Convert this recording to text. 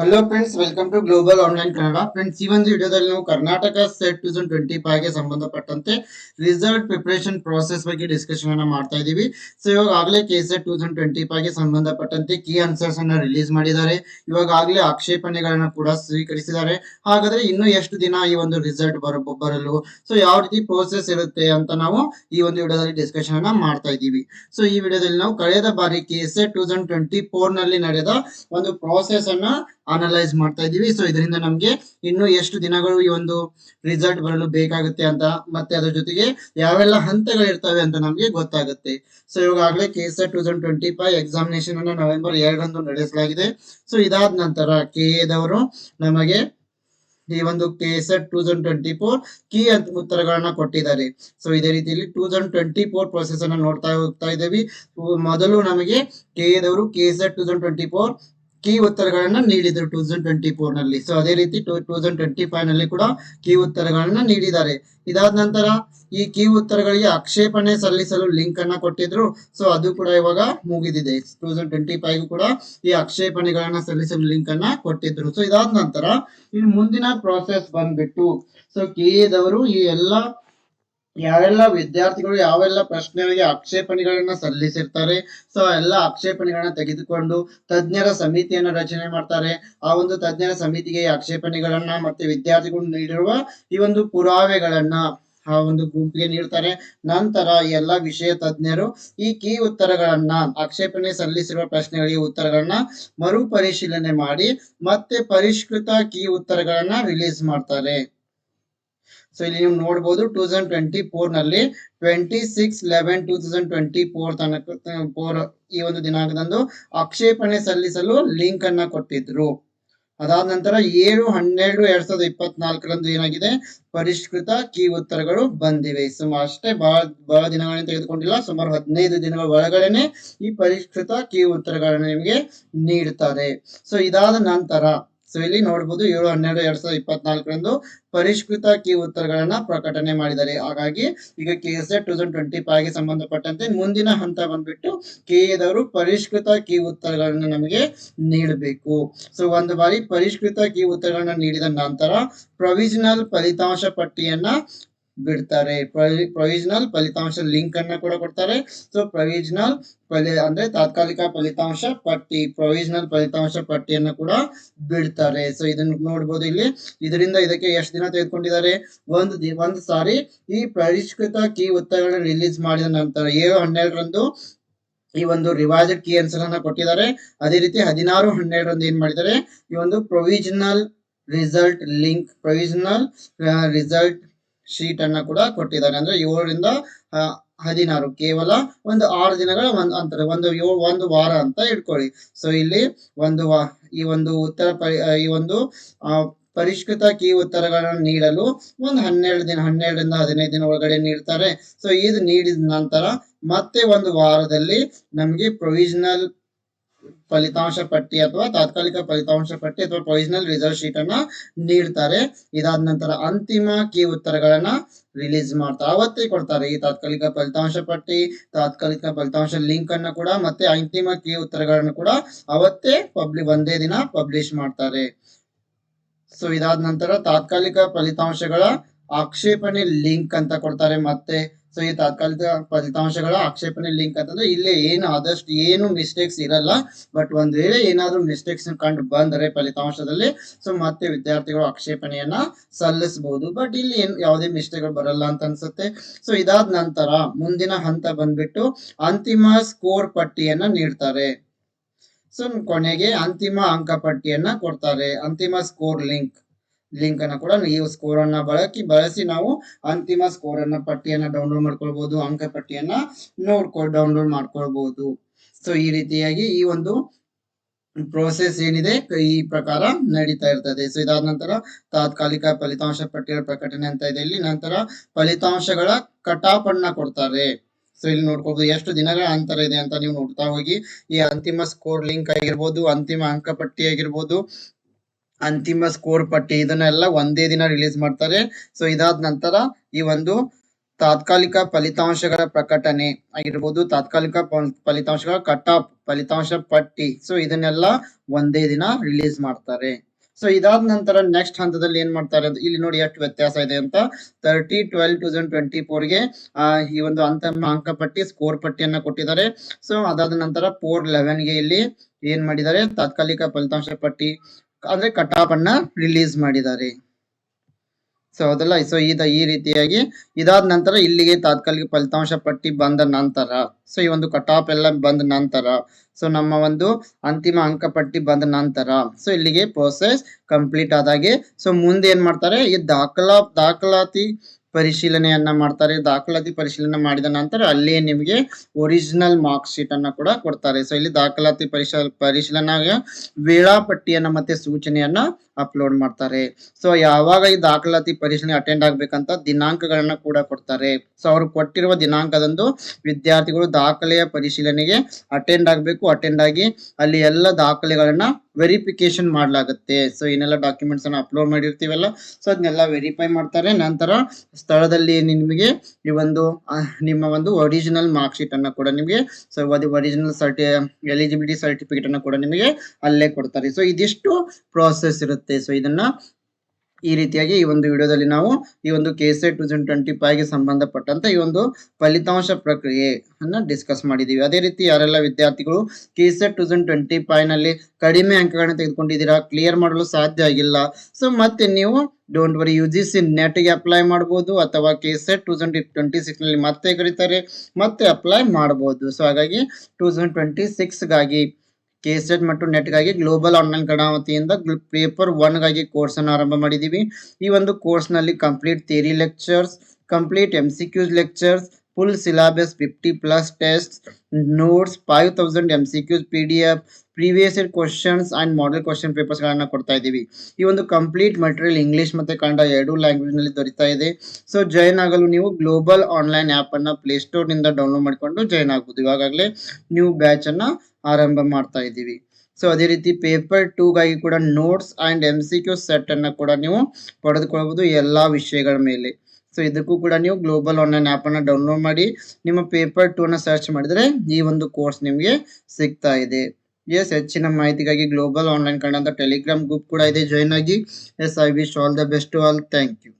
Hello friends welcome to global online Kannada friends ಈ ಒಂದು ವಿಡಿಯೋದಲ್ಲಿ ನಾವು Karnataka SET two thousand twenty ಗೆ ಸಂಬಂಧಪಟ್ಟಂತೆ ರಿಸಲ್ಟ್ ಪ್ರಿಪರೇಷನ್ ಪ್ರಾಸೆಸ್ ಬಗ್ಗೆ ಡಿಸ್ಕಷನ್ ಅನ್ನ ಮಾಡ್ತಾ ಇದೀವಿ ಸೊ ಇವಾಗ K SET two thousand twenty ಫೈವ್ಗೆ ಸಂಬಂಧಪಟ್ಟಂತೆ ಕೀ ಆನ್ಸರ್ಸ್ ಅನ್ನ ರಿಲೀಸ್ ಮಾಡಿದ್ದಾರೆ. ಇವಾಗ ಆಗ್ಲೇ ಆಕ್ಷೇಪಣೆಗಳನ್ನ ಕೂಡ ಸ್ವೀಕರಿಸಿದ್ದಾರೆ. ಹಾಗಾದ್ರೆ ಇನ್ನು ಎಷ್ಟು ದಿನ ಈ ಒಂದು ರಿಸಲ್ಟ್ ಬರ, ಬರಲು? ಸೊ ಯಾವ ರೀತಿ ಪ್ರೋಸೆಸ್ ಇರುತ್ತೆ ಅಂತ ನಾವು ಈ ಒಂದು ವಿಡಿಯೋದಲ್ಲಿ ಡಿಸ್ಕಷನ್ ಅನ್ನ ಮಾಡ್ತಾ ಇದ್ದೀವಿ. ಸೊ ಈ ವಿಡಿಯೋದಲ್ಲಿ ನಾವು ಕಳೆದ ಬಾರಿ K SET two thousand twenty ಫೋರ್ನಲ್ಲಿ ನಡೆದ ಒಂದು ಪ್ರಾಸೆಸ್ ಅನ್ನ ಅನಲೈಸ್ ಮಾಡ್ತಾ ಇದೀವಿ ಸೊ ಇದರಿಂದ ನಮ್ಗೆ ಇನ್ನು ಎಷ್ಟು ದಿನಗಳು ಈ ಒಂದು ರಿಸಲ್ಟ್ ಬರಲು ಬೇಕಾಗುತ್ತೆ ಅಂತ ಮತ್ತೆ ಅದ್ರ ಜೊತೆಗೆ ಯಾವೆಲ್ಲ ಹಂತಗಳು ಇರ್ತವೆ ಅಂತ ನಮ್ಗೆ ಗೊತ್ತಾಗುತ್ತೆ. ಸೊ ಇವಾಗಲೇ K S two thousand twenty five examination ಅನ್ನು ನವೆಂಬರ್ ಎರಡರಂದು ನಡೆಸಲಾಗಿದೆ. ಸೊ ಇದಾದ ನಂತರ ಕೆ ದವರು ನಮಗೆ ಈ ಒಂದು K S two thousand twenty four key ಅಂತ ಉತ್ತರಗಳನ್ನ ಕೊಟ್ಟಿದ್ದಾರೆ. ಸೊ ಇದೇ ರೀತಿಯಲ್ಲಿ two thousand twenty four process ಅನ್ನ ನೋಡ್ತಾ ಹೋಗ್ತಾ ಇದ್ದೀವಿ. ಮೊದಲು ನಮಗೆ K ಎದವರು K S two thousand twenty four key ಉತ್ತರಗಳನ್ನ ನೀಡಿದರು ಟೂ ತೌಸಂಡ್ ಟ್ವೆಂಟಿ ಫೋರ್ನಲ್ಲಿ. ಸೊ ಅದೇ ರೀತಿ ಟೂ ತೌಸಂಡ್ ಟ್ವೆಂಟಿ ಫೈವ್ನಲ್ಲಿ ಕೂಡ ಕೀ ಉತ್ತರಗಳನ್ನ ನೀಡಿದ್ದಾರೆ. ಇದಾದ ನಂತರ ಈ ಕೀ ಉತ್ತರಗಳಿಗೆ ಆಕ್ಷೇಪಣೆ ಸಲ್ಲಿಸಲು ಲಿಂಕ್ ಅನ್ನ ಕೊಟ್ಟಿದ್ರು. ಸೊ ಅದು ಕೂಡ ಇವಾಗ ಮುಗಿದಿದೆ. ಟೂ ತೌಸಂಡ್ ಟ್ವೆಂಟಿ ಫೈವ್ ಕೂಡ ಈ ಆಕ್ಷೇಪಣೆಗಳನ್ನ ಸಲ್ಲಿಸಲು ಲಿಂಕ್ ಅನ್ನ ಕೊಟ್ಟಿದ್ರು. ಸೊ ಇದಾದ ನಂತರ ಇನ್ನು ಮುಂದಿನ ಪ್ರೊಸೆಸ್ ಬಂದ್ಬಿಟ್ಟು ಸೊ ಕೆ ಎದವರು ಈ ಎಲ್ಲಾ ಯಾವೆಲ್ಲ ವಿದ್ಯಾರ್ಥಿಗಳು ಯಾವೆಲ್ಲ ಪ್ರಶ್ನೆಗಳಿಗೆ ಆಕ್ಷೇಪಣೆಗಳನ್ನ ಸಲ್ಲಿಸಿರ್ತಾರೆ ಸೊ ಎಲ್ಲ ಆಕ್ಷೇಪಣೆಗಳನ್ನ ತೆಗೆದುಕೊಂಡು ತಜ್ಞರ ಸಮಿತಿಯನ್ನ ರಚನೆ ಮಾಡ್ತಾರೆ. ಆ ಒಂದು ತಜ್ಞರ ಸಮಿತಿಗೆ ಆಕ್ಷೇಪಣೆಗಳನ್ನ ಮತ್ತೆ ವಿದ್ಯಾರ್ಥಿಗಳು ನೀಡಿರುವ ಈ ಒಂದು ಪುರಾವೆಗಳನ್ನ ಆ ಒಂದು ಗುಂಪಿಗೆ ನೀಡ್ತಾರೆ. ನಂತರ ಎಲ್ಲಾ ವಿಷಯ ತಜ್ಞರು ಈ ಕೀ ಉತ್ತರಗಳನ್ನ, ಆಕ್ಷೇಪಣೆ ಸಲ್ಲಿಸಿರುವ ಪ್ರಶ್ನೆಗಳಿಗೆ ಉತ್ತರಗಳನ್ನ ಮರುಪರಿಶೀಲನೆ ಮಾಡಿ ಮತ್ತೆ ಪರಿಷ್ಕೃತ ಕೀ ಉತ್ತರಗಳನ್ನ ರಿಲೀಸ್ ಮಾಡ್ತಾರೆ. ಸೊ ಇಲ್ಲಿ ನೀವು ನೋಡಬಹುದು two thousand twenty ಫೋರ್ನಲ್ಲಿ twenty six eleven two thousand twenty four ತನಕ ಫೋರ್ ಈ ಒಂದು ದಿನಾಂಕದಂದು ಆಕ್ಷೇಪಣೆ ಸಲ್ಲಿಸಲು ಲಿಂಕ್ ಅನ್ನ ಕೊಟ್ಟಿದ್ರು. ಅದಾದ ನಂತರ ಏಳು, ಹನ್ನೆರಡು, ಎರಡ್ ಸಾವಿರದ ಇಪ್ಪತ್ನಾಲ್ಕರಂದು ಏನಾಗಿದೆ? ಪರಿಷ್ಕೃತ ಕೀ ಉತ್ತರಗಳು ಬಂದಿವೆ. ಸುಮಾರು ಅಷ್ಟೇ ಬಹಳ ಬಹಳ ದಿನಗಳನ್ನ ತೆಗೆದುಕೊಂಡಿಲ್ಲ. ಸುಮಾರು ಹದಿನೈದು ದಿನಗಳ ಒಳಗಡೆನೆ ಈ ಪರಿಷ್ಕೃತ ಕೀ ಉತ್ತರಗಳನ್ನ ನಿಮಗೆ ನೀಡುತ್ತಾರೆ ಸೊ ಇದಾದ ನಂತರ ಸೊ ಇಲ್ಲಿ ನೋಡಬಹುದು ಏಳು, ಹನ್ನೆರಡು, ಎರಡ್ ಸಾವಿರದ ಇಪ್ಪತ್ನಾಲ್ಕರಂದು ಪರಿಷ್ಕೃತ ಕೀ ಉತ್ತರಗಳನ್ನ ಪ್ರಕಟಣೆ ಮಾಡಿದ್ದಾರೆ. ಹಾಗಾಗಿ ಈಗ K S two thousand twenty ಫೈವ್ಗೆ ಸಂಬಂಧಪಟ್ಟಂತೆ ಮುಂದಿನ ಹಂತ ಬಂದ್ಬಿಟ್ಟು ಕೆ ಎದವರು ಪರಿಷ್ಕೃತ ಕೀ ಉತ್ತರಗಳನ್ನ ನಮಗೆ ನೀಡಬೇಕು. ಸೊ ಒಂದು ಬಾರಿ ಪರಿಷ್ಕೃತ ಕೀ ಉತ್ತರಗಳನ್ನ ನೀಡಿದ ನಂತರ ಪ್ರೊವಿಷನಲ್ ಫಲಿತಾಂಶ ಪಟ್ಟಿಯನ್ನ ಬಿಡ್ತಾರೆ. ಪ್ರೊವಿಷನಲ್ ಫಲಿತಾಂಶ ಲಿಂಕ್ ಅನ್ನ ಕೂಡ ಕೊಡ್ತಾರೆ. ಸೊ ಪ್ರೊವಿಷನಲ್ ಫಲಿ, ಅಂದ್ರೆ ತಾತ್ಕಾಲಿಕ ಫಲಿತಾಂಶ ಪಟ್ಟಿ ಪ್ರೊವಿಷನಲ್ ಫಲಿತಾಂಶ ಪಟ್ಟಿಯನ್ನು ಕೂಡ ಬಿಡ್ತಾರೆ. ಸೊ ಇದನ್ನ ನೋಡಬಹುದು ಇಲ್ಲಿ. ಇದರಿಂದ ಇದಕ್ಕೆ ಎಷ್ಟು ದಿನ ತೆಗೆದುಕೊಂಡಿದ್ದಾರೆ? ಒಂದು ಒಂದು ಸಾರಿ ಈ ಪರಿಷ್ಕೃತ ಕೀ ಉತ್ತರಗಳನ್ನ ರಿಲೀಸ್ ಮಾಡಿದ ನಂತರ ಏಳು ಹನ್ನೆರಡರಂದು ಈ ಒಂದು ರಿವಾಜ್ ಕೀ ಆನ್ಸರ್ ಅನ್ನ ಕೊಟ್ಟಿದ್ದಾರೆ. ಅದೇ ರೀತಿ ಹದಿನಾರು ಹನ್ನೆರಡರಂದು ಏನ್ ಮಾಡಿದ್ದಾರೆ? ಈ ಒಂದು provisional result link provisional result sheet ಅನ್ನ ಕೂಡ ಕೊಟ್ಟಿದ್ದಾರೆ. ಅಂದ್ರೆ ಏಳರಿಂದ ಹದಿನಾರು, ಕೇವಲ ಒಂದು ಆರು ದಿನಗಳ ಒಂದು ಅಂತರ, ಒಂದು ಏಳು ಒಂದು ವಾರ ಅಂತ ಇಟ್ಕೊಳ್ಳಿ. ಸೊ ಇಲ್ಲಿ ಒಂದು ಈ ಒಂದು ಉತ್ತರ ಈ ಒಂದು ಪರಿಷ್ಕೃತ ಕೀ ಉತ್ತರಗಳನ್ನು ನೀಡಲು ಒಂದು ಹನ್ನೆರಡು ದಿನ, ಹನ್ನೆರಡರಿಂದ ಹದಿನೈದು ದಿನ ಒಳಗಡೆ ನೀಡ್ತಾರೆ. ಸೊ ಇದು ನೀಡಿದ ನಂತರ ಮತ್ತೆ ಒಂದು ವಾರದಲ್ಲಿ ನಮಗೆ ಪ್ರೊವಿಷನಲ್ ಫಲಿತಾಂಶ ಪಟ್ಟಿ ಅಥವಾ ತಾತ್ಕಾಲಿಕ ಫಲಿತಾಂಶ ಪಟ್ಟಿ ಅಥವಾ ಪ್ರೊವಿಷನಲ್ ರಿಸಲ್ಟ್ ಶೀಟ್ ಅನ್ನ ನೀಡ್ತಾರೆ. ಇದಾದ ನಂತರ ಅಂತಿಮ ಕೀ ಉತ್ತರಗಳನ್ನ ರಿಲೀಸ್ ಮಾಡ್ತಾರೆ. ಅವತ್ತೇ ಕೊಡ್ತಾರೆ ಈ ತಾತ್ಕಾಲಿಕ ಫಲಿತಾಂಶ ಪಟ್ಟಿ, ತಾತ್ಕಾಲಿಕ ಫಲಿತಾಂಶ ಲಿಂಕ್ ಅನ್ನ ಕೂಡ ಮತ್ತೆ ಅಂತಿಮ ಕೀ ಉತ್ತರಗಳನ್ನು ಕೂಡ ಅವತ್ತೇ ಪಬ್ಲಿ ಒಂದೇ ದಿನ ಪಬ್ಲಿಷ್ ಮಾಡ್ತಾರೆ. ಸೊ ಇದಾದ ನಂತರ ತಾತ್ಕಾಲಿಕ ಫಲಿತಾಂಶಗಳ ಆಕ್ಷೇಪಣೆ ಲಿಂಕ್ ಅಂತ ಕೊಡ್ತಾರೆ ಮತ್ತೆ ಸೊ ಈ ತಾತ್ಕಾಲಿಕ ಫಲಿತಾಂಶಗಳ ಆಕ್ಷೇಪಣೆ ಲಿಂಕ್ ಅಂತಂದ್ರೆ ಇಲ್ಲಿ ಏನು ಆದಷ್ಟು ಏನು ಮಿಸ್ಟೇಕ್ಸ್ ಇರಲ್ಲ. ಬಟ್ ಒಂದ್ ವೇಳೆ ಏನಾದ್ರೂ ಮಿಸ್ಟೇಕ್ಸ್ ಕಂಡು ಬಂದರೆ ಫಲಿತಾಂಶದಲ್ಲಿ ಸೊ ಮತ್ತೆ ವಿದ್ಯಾರ್ಥಿಗಳು ಆಕ್ಷೇಪಣೆಯನ್ನ ಸಲ್ಲಿಸಬಹುದು ಬಟ್ ಇಲ್ಲಿ ಏನ್ ಯಾವುದೇ ಮಿಸ್ಟೇಕ್ ಬರಲ್ಲ ಅಂತ ಅನ್ಸುತ್ತೆ. ಸೊ ಇದಾದ ನಂತರ ಮುಂದಿನ ಹಂತ ಬಂದ್ಬಿಟ್ಟು ಅಂತಿಮ ಸ್ಕೋರ್ ಪಟ್ಟಿಯನ್ನ ನೀಡ್ತಾರೆ. ಸೊ ಕೊನೆಗೆ ಅಂತಿಮ ಅಂಕ ಪಟ್ಟಿಯನ್ನ ಕೊಡ್ತಾರೆ. ಅಂತಿಮ ಸ್ಕೋರ್ ಲಿಂಕ್ ಲಿಂಕ್ ಅನ್ನ ಕೂಡ ನೀವು ಸ್ಕೋರ್ ಅನ್ನ ಬಳಕಿ ಬಳಸಿ ನಾವು ಅಂತಿಮ ಸ್ಕೋರ್ ಅನ್ನ ಪಟ್ಟಿಯನ್ನ ಡೌನ್ಲೋಡ್ ಮಾಡ್ಕೊಳ್ಬಹುದು ಅಂಕ ಪಟ್ಟಿಯನ್ನ ನೋಡ್ಕೊಂಡು ಡೌನ್ಲೋಡ್ ಮಾಡ್ಕೊಳ್ಬಹುದು ಸೊ ಈ ರೀತಿಯಾಗಿ ಈ ಒಂದು ಪ್ರೋಸೆಸ್ ಏನಿದೆ, ಈ ಪ್ರಕಾರ ನಡೀತಾ ಇರ್ತದೆ. ಸೊ ಇದಾದ ನಂತರ ತಾತ್ಕಾಲಿಕ ಫಲಿತಾಂಶ ಪಟ್ಟಿಯ ಪ್ರಕಟಣೆ ಅಂತ ಇದೆ. ಇಲ್ಲಿ ನಂತರ ಫಲಿತಾಂಶಗಳ ಕಟಾಪ್ ಅನ್ನ ಕೊಡ್ತಾರೆ. ಸೊ ಇಲ್ಲಿ ನೋಡ್ಕೋಬಹುದು ಎಷ್ಟು ದಿನಗಳ ಅಂತರ ಇದೆ ಅಂತ ನೀವು ನೋಡ್ತಾ ಹೋಗಿ. ಈ ಅಂತಿಮ ಸ್ಕೋರ್ ಲಿಂಕ್ ಆಗಿರ್ಬೋದು, ಅಂತಿಮ ಅಂಕ ಪಟ್ಟಿ ಆಗಿರ್ಬೋದು ಅಂತಿಮ ಸ್ಕೋರ್ ಪಟ್ಟಿ, ಇದನ್ನೆಲ್ಲ ಒಂದೇ ದಿನ ರಿಲೀಸ್ ಮಾಡ್ತಾರೆ. ಸೊ ಇದಾದ ನಂತರ ಈ ಒಂದು ತಾತ್ಕಾಲಿಕ ಫಲಿತಾಂಶಗಳ ಪ್ರಕಟಣೆ ಆಗಿರ್ಬೋದು, ತಾತ್ಕಾಲಿಕ ಫಲಿತಾಂಶಗಳ ಕಟ್ ಆಫ್ ಫಲಿತಾಂಶ ಪಟ್ಟಿ. ಸೊ ಇದನ್ನೆಲ್ಲ ಒಂದೇ ದಿನ ರಿಲೀಸ್ ಮಾಡ್ತಾರೆ. ಸೊ ಇದಾದ ನಂತರ ನೆಕ್ಸ್ಟ್ ಹಂತದಲ್ಲಿ ಏನ್ ಮಾಡ್ತಾರೆ ಇಲ್ಲಿ ನೋಡಿ ಎಷ್ಟು ವ್ಯತ್ಯಾಸ ಇದೆ ಅಂತ. ತರ್ಟಿ ಟ್ವೆಲ್ ತೌಸಂಡ್ ಟ್ವೆಂಟಿ ಫೋರ್ಗೆ ಈ ಒಂದು ಅಂತಿಮ ಅಂಕಪಟ್ಟಿ ಸ್ಕೋರ್ ಪಟ್ಟಿಯನ್ನ ಕೊಟ್ಟಿದ್ದಾರೆ. ಸೊ ಅದಾದ ನಂತರ ಫೋರ್ ಲೆವೆನ್ಗೆ ಇಲ್ಲಿ ಏನ್ ಮಾಡಿದ್ದಾರೆ, ತಾತ್ಕಾಲಿಕ ಫಲಿತಾಂಶ ಪಟ್ಟಿ. ಅಂದ್ರೆ ಕಟಾಪ್ ಅನ್ನ ರಿಲೀಸ್ ಮಾಡಿದ್ದಾರೆ. ಸೊ ಅದಲ್ಲ ಸೊ ಇದ ಈ ರೀತಿಯಾಗಿ ಇದಾದ ನಂತರ ಇಲ್ಲಿಗೆ ತಾತ್ಕಾಲಿಕ ಫಲಿತಾಂಶ ಪಟ್ಟಿ ಬಂದ ನಂತರ ಸೊ ಈ ಒಂದು ಕಟಾಪ್ ಎಲ್ಲ ಬಂದ ನಂತರ ಸೊ ನಮ್ಮ ಒಂದು ಅಂತಿಮ ಅಂಕ ಪಟ್ಟಿ ಬಂದ ನಂತರ ಸೊ ಇಲ್ಲಿಗೆ ಪ್ರೋಸೆಸ್ ಕಂಪ್ಲೀಟ್ ಆದಾಗೆ ಸೊ ಮುಂದೆ ಏನ್ ಮಾಡ್ತಾರೆ, ಈ ದಾಖಲಾ, ದಾಖಲಾತಿ ಪರಿಶೀಲನೆಯನ್ನ ಮಾಡ್ತಾರೆ, ದಾಖಲಾತಿ ಪರಿಶೀಲನೆ ಮಾಡಿದ ನಂತರ ಅಲ್ಲಿ ನಿಮಗೆ ಒರಿಜಿನಲ್ ಮಾರ್ಕ್ ಶೀಟ್ ಅನ್ನ ಕೂಡ ಕೊಡ್ತಾರೆ. ಸೊ ಇಲ್ಲಿ ದಾಖಲಾತಿ ಪರಿಶೀಲ ಪರಿಶೀಲನೆಗೆ ವೇಳಾಪಟ್ಟಿಯನ್ನ ಮತ್ತೆ ಸೂಚನೆಯನ್ನ ಅಪ್ಲೋಡ್ ಮಾಡ್ತಾರೆ. ಸೊ ಯಾವಾಗ ಈ ದಾಖಲಾತಿ ಪರಿಶೀಲನೆ ಅಟೆಂಡ್ ಆಗ್ಬೇಕಂತ ದಿನಾಂಕಗಳನ್ನ ಕೂಡ ಕೊಡ್ತಾರೆ. ಸೊ ಅವರು ಕೊಟ್ಟಿರುವ ದಿನಾಂಕದಂದು ವಿದ್ಯಾರ್ಥಿಗಳು ದಾಖಲೆಯ ಪರಿಶೀಲನೆಗೆ ಅಟೆಂಡ್ ಆಗ್ಬೇಕು. ಅಟೆಂಡ್ ಆಗಿ ಅಲ್ಲಿ ಎಲ್ಲ ದಾಖಲೆಗಳನ್ನ ವೆರಿಫಿಕೇಶನ್ ಮಾಡಲಾಗುತ್ತೆ. ಸೊ ಏನೆಲ್ಲ ಡಾಕ್ಯುಮೆಂಟ್ಸ್ ಅನ್ನ ಅಪ್ಲೋಡ್ ಮಾಡಿರ್ತೀವಲ್ಲ ಸೊ ಅದನ್ನೆಲ್ಲ ವೆರಿಫೈ ಮಾಡ್ತಾರೆ. ನಂತರ ಸ್ಥಳದಲ್ಲಿ ನಿಮಗೆ ಈ ಒಂದು ನಿಮ್ಮ ಒಂದು ಒರಿಜಿನಲ್ ಮಾರ್ಕ್ ಶೀಟ್ ಅನ್ನ ಕೂಡ ನಿಮಗೆ ಸೊ ಅದು ಒರಿಜಿನಲ್ ಸರ್ಟಿ ಎಲಿಜಿಬಿಲಿಟಿ ಸರ್ಟಿಫಿಕೇಟ್ ಅನ್ನ ಕೂಡ ನಿಮಗೆ ಅಲ್ಲೇ ಕೊಡ್ತಾರೆ. ಸೊ ಇದಿಷ್ಟು ಪ್ರೋಸೆಸ್ ಇರುತ್ತೆ. ಸೊ ಇದನ್ನ ಈ ರೀತಿಯಾಗಿ ಈ ಒಂದು ವಿಡಿಯೋದಲ್ಲಿ ನಾವು ಈ ಒಂದು K S I two thousand twenty ಗೆ ಸಂಬಂಧಪಟ್ಟಂತ ಈ ಒಂದು ಫಲಿತಾಂಶ ಪ್ರಕ್ರಿಯೆ ಅನ್ನ ಡಿಸ್ಕಸ್ ಮಾಡಿದೀವಿ. ಅದೇ ರೀತಿ ಯಾರೆಲ್ಲ ವಿದ್ಯಾರ್ಥಿಗಳು K S I two thousand twenty ನಲ್ಲಿ ಕಡಿಮೆ ಅಂಕಗಳನ್ನ ತೆಗೆದುಕೊಂಡಿದ್ದೀರಾ ಕ್ಲಿಯರ್ ಮಾಡಲು ಸಾಧ್ಯ ಆಗಿಲ್ಲ. ಸೊ ಮತ್ತೆ ನೀವು don't worry U G C ನೆಟ್ಗೆ apply ಮಾಡ್ಬೋದು ಅಥವಾ K SET two thousand twenty ಸಿಕ್ಸ್ನಲ್ಲಿ ಮತ್ತೆ ಕರೀತಾರೆ, ಮತ್ತೆ ಅಪ್ಲೈ ಮಾಡ್ಬೋದು. ಸೊ ಹಾಗಾಗಿ ಟೂ ತೌಸಂಡ್ ಟ್ವೆಂಟಿ ಸಿಕ್ಸ್ಗಾಗಿ ಕೆಸೆಟ್ ಮತ್ತು ನೆಟ್ಗಾಗಿ ಗ್ಲೋಬಲ್ ಆನ್ಲೈನ್ ಕನ್ನಡ ವತಿಯಿಂದ ಪೇಪರ್ ಒನ್ಗಾಗಿ ಕೋರ್ಸ್ ಅನ್ನು ಆರಂಭ ಮಾಡಿದ್ದೀವಿ ಈ ಒಂದು ಕೋರ್ಸ್ನಲ್ಲಿ complete theory lectures complete M C Qs lectures full syllabus fifty plus test notes five thousand M C Qs P D F previous year questions and model question papers ಗಳನ್ನ ಕೊಡ್ತಾ ಇದ್ದೀವಿ. ಈ ಒಂದು ಕಂಪ್ಲೀಟ್ ಮಟೀರಿಯಲ್ ಇಂಗ್ಲಿಷ್ ಮತ್ತೆ ಕನ್ನಡ ಎರಡೂ ಲ್ಯಾಂಗ್ವೇಜ್ನಲ್ಲಿ ದೊರೀತಾ ಇದೆ. So join ಆಗಲು ನೀವು ಗ್ಲೋಬಲ್ ಆನ್ಲೈನ್ ಆಪ್ ಪ್ಲೇಸ್ಟೋರ್ನಿಂದ ಪ್ಲೇಸ್ಟೋರ್ನಿಂದ ಡೌನ್ಲೋಡ್ ಮಾಡಿಕೊಂಡು ಜಾಯಿನ್ ಆಗ್ಬೋದು. ಇವಾಗಲೇ ನ್ಯೂ ಬ್ಯಾಚ್ ಅನ್ನ ಆರಂಭ ಮಾಡ್ತಾ ಇದ್ದೀವಿ. ಸೊ ಅದೇ ರೀತಿ ಪೇಪರ್ ಟೂಗಾಗಿ ಕೂಡ notes and M C Q set ಕೂಡ ನೀವು ಪಡೆದುಕೊಳ್ಳಬಹುದು ಎಲ್ಲಾ ವಿಷಯಗಳ ಮೇಲೆ. ಸೊ ಇದಕ್ಕೂ ಕೂಡ ನೀವು ಗ್ಲೋಬಲ್ ಆನ್ಲೈನ್ ಆ್ಯಪನ್ನು ಡೌನ್ಲೋಡ್ ಮಾಡಿ ನಿಮ್ಮ ಪೇಪರ್ ಟೂ ಸರ್ಚ್ ಮಾಡಿದರೆ ಈ ಒಂದು ಕೋರ್ಸ್ ನಿಮಗೆ ಸಿಗ್ತಾ ಇದೆ. ಎಸ್ ಹೆಚ್ಚಿನ ಮಾಹಿತಿಗಾಗಿ ಗ್ಲೋಬಲ್ ಆನ್ಲೈನ್ ಕಂಡಂತ ಟೆಲಿಗ್ರಾಮ್ ಗ್ರೂಪ್ ಕೂಡ ಇದೆ. ಜಾಯಿನ್ ಆಗಿ S I wish all the best all thank you